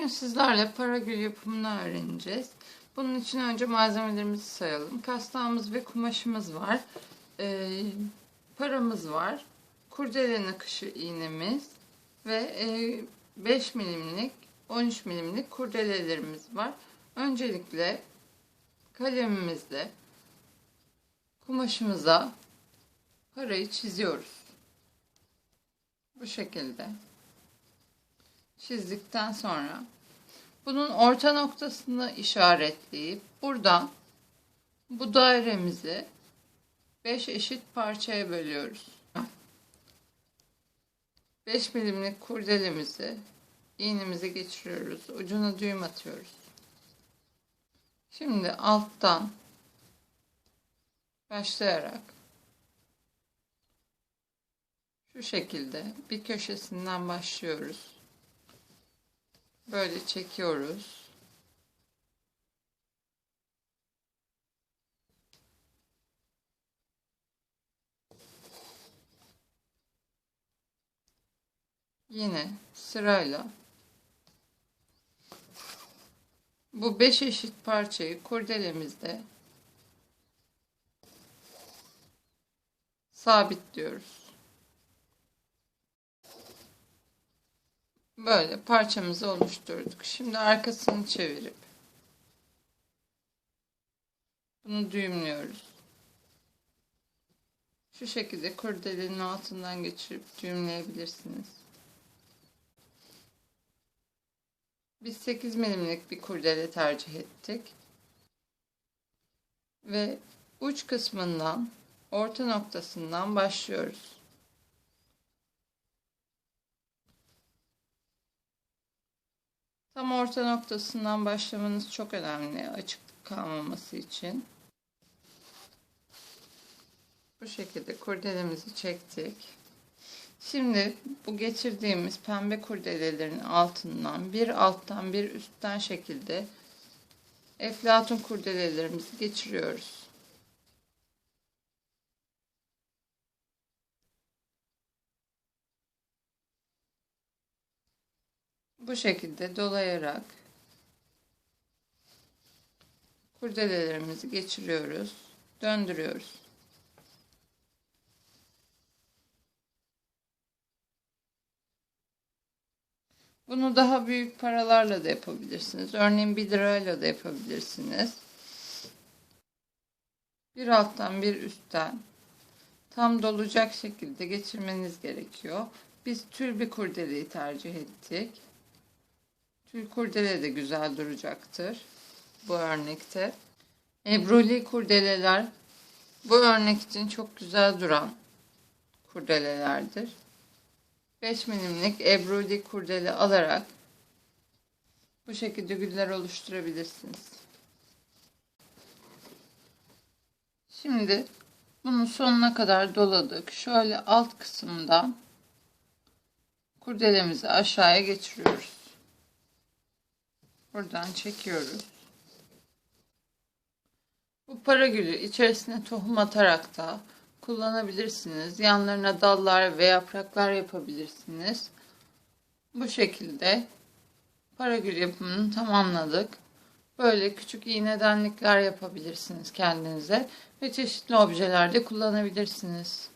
Bugün sizlerle para gül yapımını öğreneceğiz. Bunun için önce malzemelerimizi sayalım. Kastağımız ve kumaşımız var. Ee, paramız var. Kurdele nakışı iğnemiz ve e, 5 milimlik 13 milimlik kurdelelerimiz var. Öncelikle kalemimizle kumaşımıza parayı çiziyoruz. Bu şekilde çizdikten sonra bunun orta noktasını işaretleyip buradan bu dairemizi 5 eşit parçaya bölüyoruz. 5 milimlik kurdelemizi iğnemize geçiriyoruz. Ucuna düğüm atıyoruz. Şimdi alttan başlayarak şu şekilde bir köşesinden başlıyoruz. Böyle çekiyoruz. Yine sırayla bu beş eşit parçayı kurdelemizde sabitliyoruz. Böyle parçamızı oluşturduk. Şimdi arkasını çevirip bunu düğümlüyoruz. Şu şekilde kurdelenin altından geçirip düğümleyebilirsiniz. Biz 8 milimlik bir kurdele tercih ettik. Ve uç kısmından orta noktasından başlıyoruz. Tam orta noktasından başlamanız çok önemli açıklık kalmaması için. Bu şekilde kurdelemizi çektik. Şimdi bu geçirdiğimiz pembe kurdelelerin altından bir alttan bir üstten şekilde eflatun kurdelelerimizi geçiriyoruz. Bu şekilde dolayarak kurdelelerimizi geçiriyoruz. Döndürüyoruz. Bunu daha büyük paralarla da yapabilirsiniz. Örneğin 1 lirayla da yapabilirsiniz. Bir alttan bir üstten tam dolacak şekilde geçirmeniz gerekiyor. Biz tül bir kurdeleyi tercih ettik. Tül kurdele de güzel duracaktır. Bu örnekte. Ebruli kurdeleler bu örnek için çok güzel duran kurdelelerdir. 5 milimlik ebruli kurdele alarak bu şekilde güller oluşturabilirsiniz. Şimdi bunu sonuna kadar doladık. Şöyle alt kısımdan kurdelemizi aşağıya geçiriyoruz. Buradan çekiyoruz. Bu para gülü içerisine tohum atarak da kullanabilirsiniz. Yanlarına dallar ve yapraklar yapabilirsiniz. Bu şekilde para gül yapımını tamamladık. Böyle küçük iğnedenlikler yapabilirsiniz kendinize ve çeşitli objelerde kullanabilirsiniz.